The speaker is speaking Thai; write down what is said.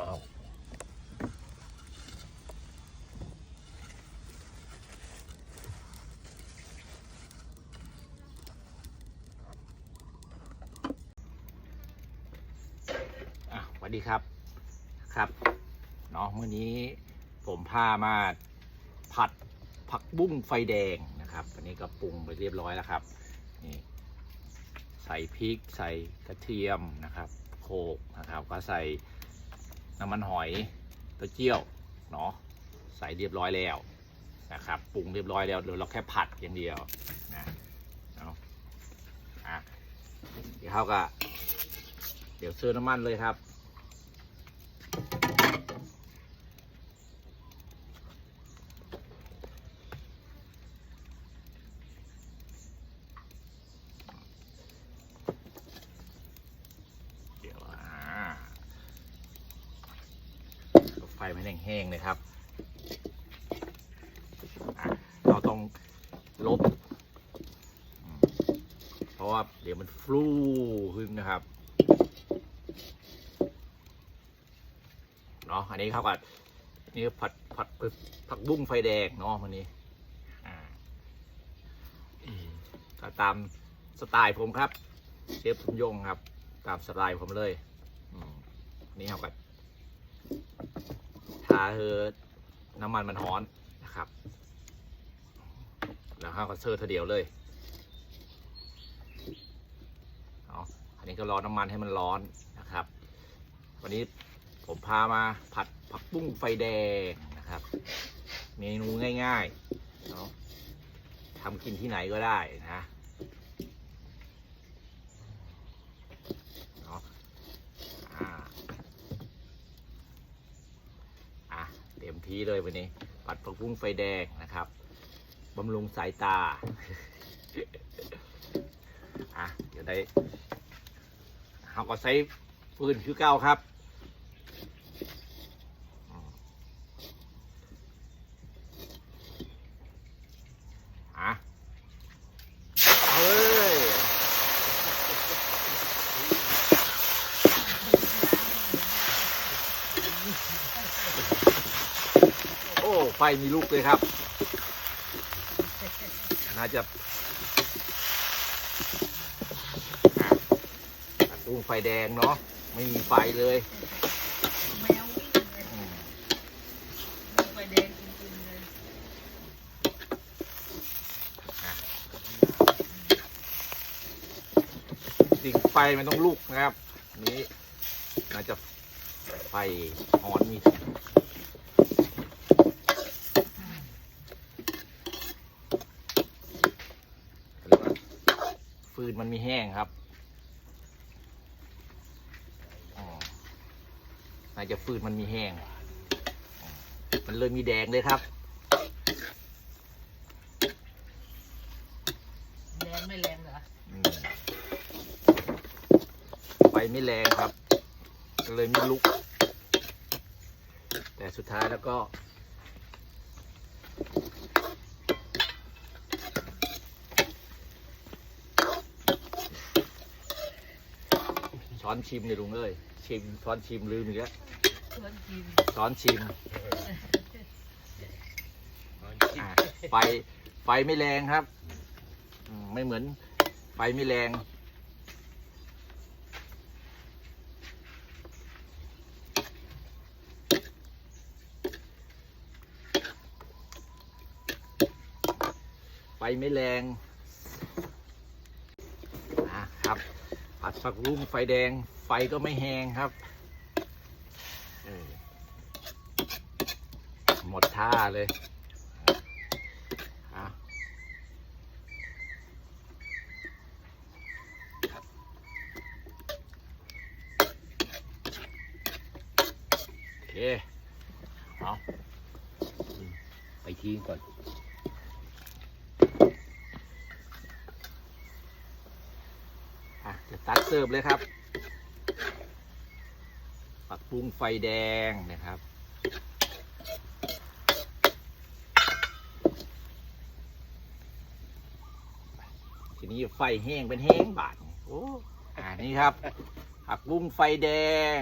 อาสวัสดีครับครับเนาะเมื่อนี้ผมพามาผัดผักบุ้งไฟแดงนะครับอันนี้ก็ปรุงไปเรียบร้อยแล้วครับนี่ใส่พริกใส่กระเทียมนะครับ โขกนะครับ ก็ใส่ น้ำมันหอยตะเจี้ยวเนาะใส่เรียบร้อยแล้วนะครับปรุงเรียบร้อยแล้วเดี๋ยวเราแค่ผัดอย่างเดียวนะเอาอะเดี๋ยวเขาก็เดี๋ยวเซิร์น้ำมันเลยครับ เดี๋ยวอ่าไฟมันแห้งๆเลยครับ เราต้องลบ เพราะว่าเดี๋ยวมันฟลูขึ้นนะครับเนาะอันนี้ครับกับนี่ผัดผัดผักบุ้งไฟแดงเนาะวันนี้ก็ตามสไตล์ผมครับ เชฟสมยงครับ ตามสไตล์ผมเลยนี่ครับกับาเฮอน้ำมันมันร้อนนะครับ แล้วข้าวก็เซอร์เทอเดียวเลยเอาอันนี้ก็รอน้ำมันให้มันร้อนนะครับ วันนี้ผมพามาผัดผักบุ้งไฟแดงนะครับ เมนูง่ายๆเนาะทำกินที่ไหนก็ได้นะเนาะอ่าอะ เต็มที่เลยวันนี้ ผัดผักบุ้งไฟแดงนะครับบำรุงสายตา อะ เดี๋ยวได้เราก็ใช้ฟืนคือเก้าครับ อะเอาเลยโอ้ ไฟมีลูกเลยครับ น่าจะตุ้งไฟแดงเนาะไม่มีไฟเลยแมววิ่งเลยไฟแดงจริงๆเลยจริงไฟมันต้องลุกนะครับนนี้น่าจะไฟอ่อนมีเรียกว่า ฟืนมันมีแห้งครับอ๋อน่าจะฟืนมันมีแห้งอ๋อมันเลยมีแดงเลยครับแดงไม่แรงเหรออืมไฟไม่แรงครับก็เลยไม่ลุก แต่สุดท้ายแล้วก็ อนชิมเลยลุงเอ้ยชิมช้อนชิมลืมอีกแล้วเพื่อนกินช้อนชิมอะไฟไฟไม่แรงครับอืมไม่เหมือน ไฟไม่แรง ไฟไม่แรงนะครับ ผัดผักรุ้งไฟแดง ไฟก็ไม่แหงครับหมดท่าเลยอะโอเค เอาไปทิ้งก่อน อะจะ ตัดเสิร์ฟเลยครับ ปักปรุงไฟแดงนะครับ ทีนี้ไฟแห้งเป็นแห้งบาดโอ้อันนี้ครับ ผักบุ้งไฟแดง